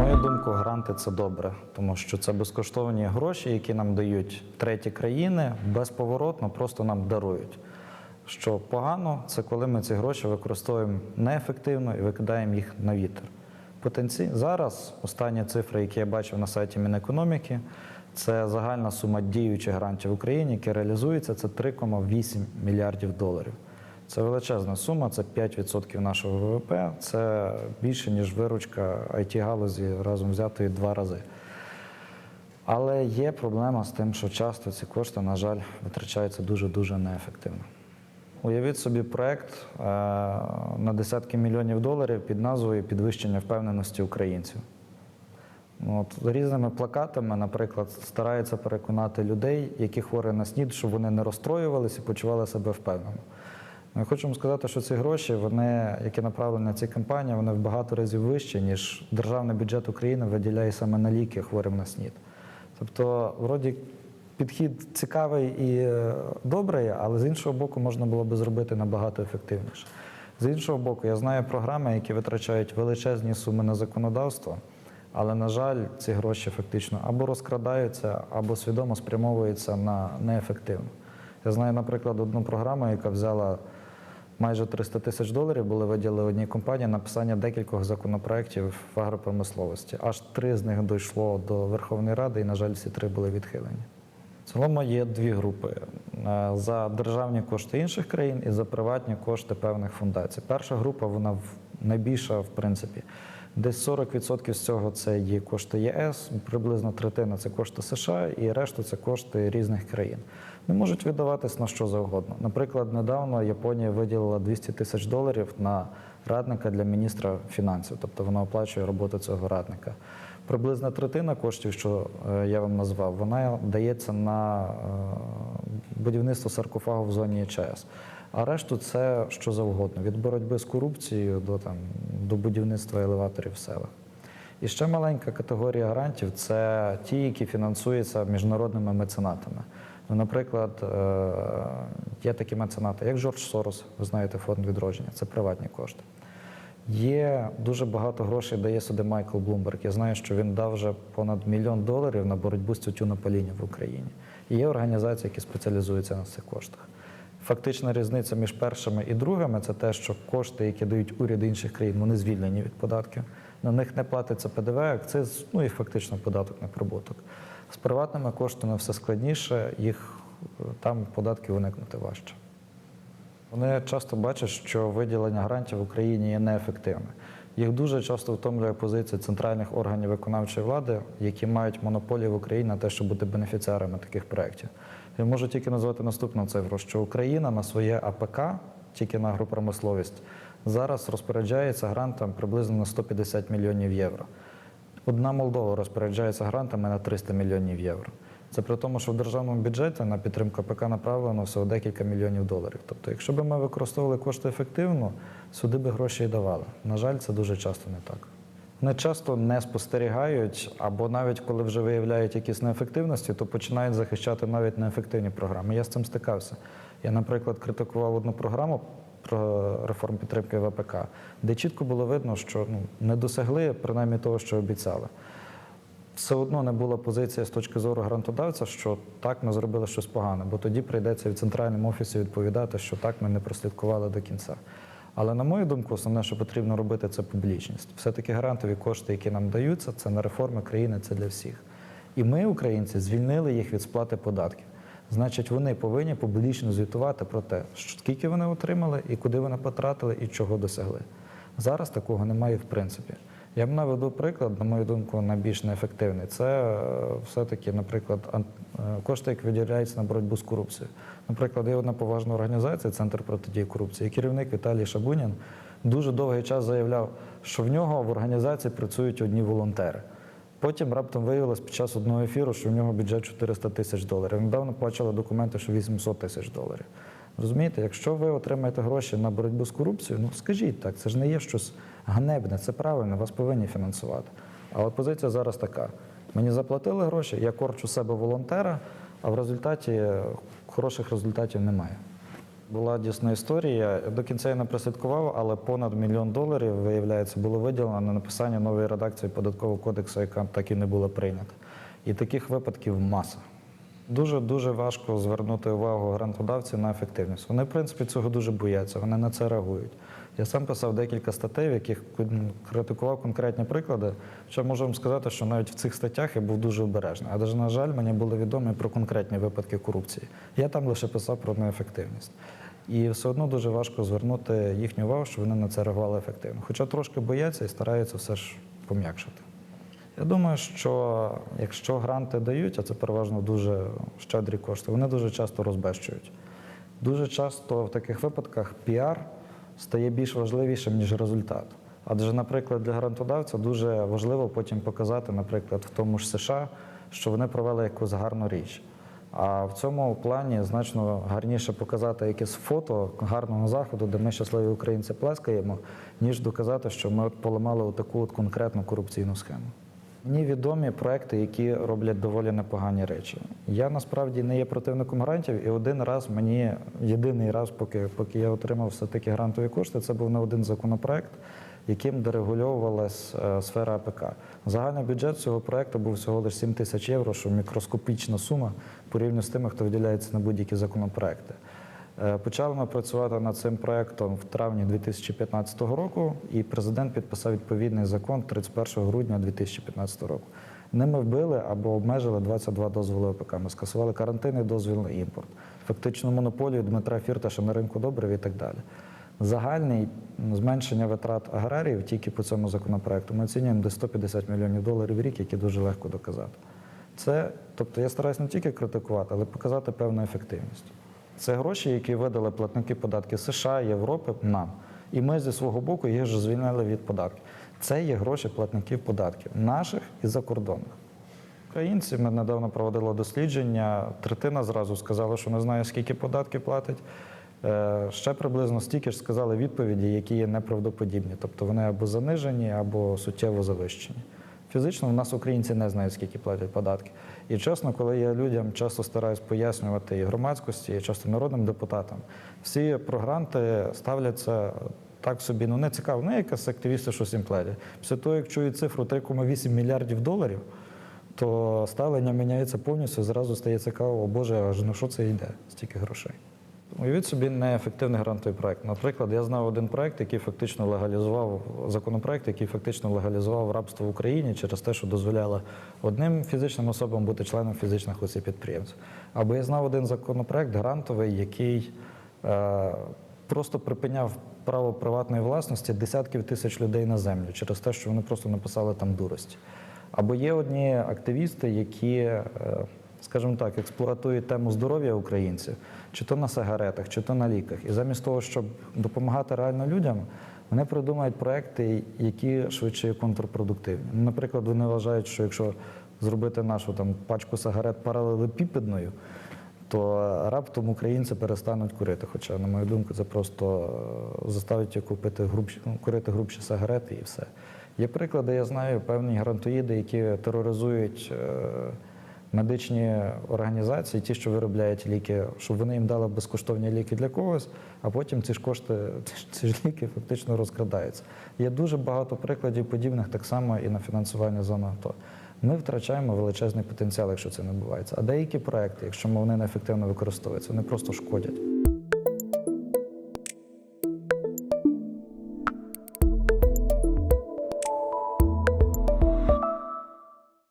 мою думку, гранти це добре, тому що це безкоштовні гроші, які нам дають треті країни, безповоротно просто нам дарують. Що погано, це коли ми ці гроші використовуємо неефективно і викидаємо їх на вітер. Потенці... Зараз останні цифри, які я бачив на сайті Мінекономіки, це загальна сума діючих грантів в Україні, які реалізуються, це 3,8 мільярдів доларів. Це величезна сума, це 5% нашого ВВП, це більше, ніж виручка it галузі разом взятої два рази. Але є проблема з тим, що часто ці кошти, на жаль, витрачаються дуже-дуже неефективно. Уявіть собі проект е, на десятки мільйонів доларів під назвою Підвищення впевненості українців. Ну, От, різними плакатами, наприклад, стараються переконати людей, які хворі на СНІД, щоб вони не розстроювалися і почували себе впевнено. Ми хочемо сказати, що ці гроші, вони, які направлені на ці кампанії, вони в багато разів вищі, ніж державний бюджет України виділяє саме на ліки хворим на СНІД. Тобто, вроді, підхід цікавий і е, добрий, але з іншого боку, можна було би зробити набагато ефективніше. З іншого боку, я знаю програми, які витрачають величезні суми на законодавство, але, на жаль, ці гроші фактично або розкрадаються, або свідомо спрямовуються на неефективно. Я знаю, наприклад, одну програму, яка взяла майже 300 тисяч доларів, були виділені одній компанії на писання декількох законопроєктів в агропромисловості. Аж три з них дійшло до Верховної Ради, і, на жаль, всі три були відхилені. В цілому є дві групи: Е, за державні кошти інших країн і за приватні кошти певних фундацій. Перша група вона найбільша, в принципі. Десь 40% з цього це є кошти ЄС, приблизно третина це кошти США, і решту це кошти різних країн. Не можуть видаватись на що завгодно. Наприклад, недавно Японія виділила 200 тисяч доларів на радника для міністра фінансів, тобто вона оплачує роботу цього радника. Приблизна третина коштів, що е, я вам назвав, вона дається на е, будівництво саркофагу в зоні ЧАЕС. А решту це що завгодно: від боротьби з корупцією до, там, до будівництва елеваторів в селах. І ще маленька категорія грантів це ті, які фінансуються міжнародними меценатами. Ну, наприклад, е, є такі меценати, як Джордж Сорос, ви знаєте, фонд відродження, це приватні кошти. Є дуже багато грошей, дає сюди Майкл Блумберг. Я знаю, що він дав вже понад мільйон доларів на боротьбу з тютюнопалінням в Україні. І є організації, які спеціалізуються на цих коштах. Фактична різниця між першими і другими це те, що кошти, які дають уряди інших країн, вони звільнені від податків. На них не платиться ПДВ, акциз, ну і фактично податок на прибуток. З приватними коштами все складніше, їх е, там податків уникнути важче. Вони часто бачать, що виділення грантів в Україні є неефективне. Їх дуже часто втомлює позиція центральних органів виконавчої влади, які мають монополію в Україні на те, щоб бути бенефіціарами таких проєктів. Я можу тільки назвати наступну цифру, що Україна на своє АПК, тільки на агропромисловість, зараз розпоряджається грантом приблизно на 150 мільйонів євро. Одна Молдова розпоряджається грантами на 300 мільйонів євро. Це при тому, що в державному бюджеті на підтримку АПК направлено всього декілька мільйонів доларів. Тобто, якщо б ми використовували кошти ефективно, сюди би гроші і давали. На жаль, це дуже часто не так. Вони часто не спостерігають, або навіть коли вже виявляють якісь неефективності, то починають захищати навіть неефективні програми. Я з цим стикався. Я, наприклад, критикував одну програму про реформу підтримки ВПК, де чітко було видно, що ну, не досягли принаймні того, що обіцяли все одно не була позиція з точки зору грантодавця, що так ми зробили щось погане, бо тоді прийдеться в центральному офісі відповідати, що так ми не прослідкували до кінця. Але на мою думку, основне, що потрібно робити, це публічність. Все-таки грантові кошти, які нам даються, це на реформи країни, це для всіх. І ми, українці, звільнили їх від сплати податків. Значить, вони повинні публічно звітувати про те, скільки вони отримали, і куди вони потратили, і чого досягли. Зараз такого немає в принципі. Я б наведу приклад, на мою думку, найбільш неефективний. Це е, все-таки, наприклад, е, кошти, які виділяються на боротьбу з корупцією. Наприклад, є одна поважна організація, Центр протидії корупції. І керівник Віталій Шабунін дуже довгий час заявляв, що в нього в організації працюють одні волонтери. Потім раптом виявилось під час одного ефіру, що в нього бюджет 400 тисяч доларів. Недавно бачили документи, що 800 тисяч доларів. Розумієте, якщо ви отримаєте гроші на боротьбу з корупцією, ну скажіть так, це ж не є щось ганебне, це правильно, вас повинні фінансувати. Але позиція зараз така: мені заплатили гроші, я корчу себе волонтера, а в результаті хороших результатів немає. Була дійсна історія. До кінця я не прослідкував, але понад мільйон доларів, виявляється, було виділено на написання нової редакції податкового кодексу, яка так і не була прийнята. І таких випадків маса. Дуже дуже важко звернути увагу грантодавців на ефективність. Вони, в принципі, цього дуже бояться, вони на це реагують. Я сам писав декілька статей, в яких критикував конкретні приклади. Що можу вам сказати, що навіть в цих статтях я був дуже обережний. Але, на жаль, мені було відомо про конкретні випадки корупції. Я там лише писав про неефективність. І все одно дуже важко звернути їхню увагу, що вони на це реагували ефективно. Хоча трошки бояться і стараються все ж пом'якшити. Я думаю, що якщо гранти дають, а це переважно дуже щедрі кошти, вони дуже часто розбещують. Дуже часто в таких випадках піар стає більш важливішим, ніж результат. Адже, наприклад, для грантодавця дуже важливо потім показати, наприклад, в тому ж США, що вони провели якусь гарну річ. А в цьому плані значно гарніше показати якесь фото гарного заходу, де ми щасливі українці плескаємо, ніж доказати, що ми от поламали таку от конкретну корупційну схему. Мені відомі проекти, які роблять доволі непогані речі. Я насправді не є противником грантів, і один раз мені єдиний раз, поки, поки я отримав все таки грантові кошти, це був не один законопроект, яким дерегульовувалась е, сфера АПК. Загальний бюджет цього проекту був всього лише 7 тисяч євро, що мікроскопічна сума порівняно з тими, хто виділяється на будь-які законопроекти. Е, Почали ми працювати над цим проектом в травні 2015 року, і президент підписав відповідний закон 31 грудня 2015 року. Ними вбили або обмежили 22 дозволи ОПК. Ми скасували карантинний дозвіл на імпорт, фактично монополію Дмитра Фірташа на ринку добрив і так далі. Загальний зменшення витрат аграріїв тільки по цьому законопроекту ми оцінюємо до 150 мільйонів доларів в рік, які дуже легко доказати. Це, тобто я стараюся не тільки критикувати, але показати певну ефективність. Це гроші, які видали платники податків США, Європи нам. І ми зі свого боку їх ж звільнили від податків. Це є гроші платників податків, наших і закордонних. Українці ми недавно проводили дослідження. Третина зразу сказала, що не знає, скільки податків платить. Е, Ще приблизно стільки ж сказали відповіді, які є неправдоподібні. Тобто вони або занижені, або суттєво завищені. Фізично в нас українці не знають, скільки платять податки. І чесно, коли я людям часто стараюсь пояснювати і громадськості, і часто народним депутатам, всі про гранти ставляться так собі, ну не цікаво, ну якась активісти щось їм платять. Після того, як чують цифру 3,8 мільярдів доларів, то ставлення міняється повністю, зразу стає цікаво, о Боже, аж на що це йде, стільки грошей. Уявіть собі неефективний грантовий проект. Наприклад, я знав один проект, який фактично легалізував законопроект, який фактично легалізував рабство в Україні через те, що дозволяло одним фізичним особам бути членом фізичних осіб підприємців. Або я знав один законопроект грантовий, який е, просто припиняв право приватної власності десятків тисяч людей на землю через те, що вони просто написали там дурості. Або є одні активісти, які, е, скажімо так, експлуатують тему здоров'я українців, чи то на сигаретах, чи то на ліках. І замість того, щоб допомагати реально людям, вони придумають проекти, які швидше контрпродуктивні. Ну, Наприклад, вони вважають, що якщо зробити нашу там пачку сигарет паралелепіпедною, то раптом українці перестануть курити. Хоча, на мою думку, це просто е, заставить їх купити грубші, ну, курити грубші сигарети і все. Є приклади, я знаю, певні грантоїди, які тероризують е, медичні організації, ті, що виробляють ліки, щоб вони їм дали безкоштовні ліки для когось, а потім ці ж кошти, ці ж ліки фактично розкрадаються. Є дуже багато прикладів подібних так само і на фінансування зони АТО. Ми втрачаємо величезний потенціал, якщо це не відбувається. А деякі проекти, якщо вони неефективно використовуються, вони просто шкодять.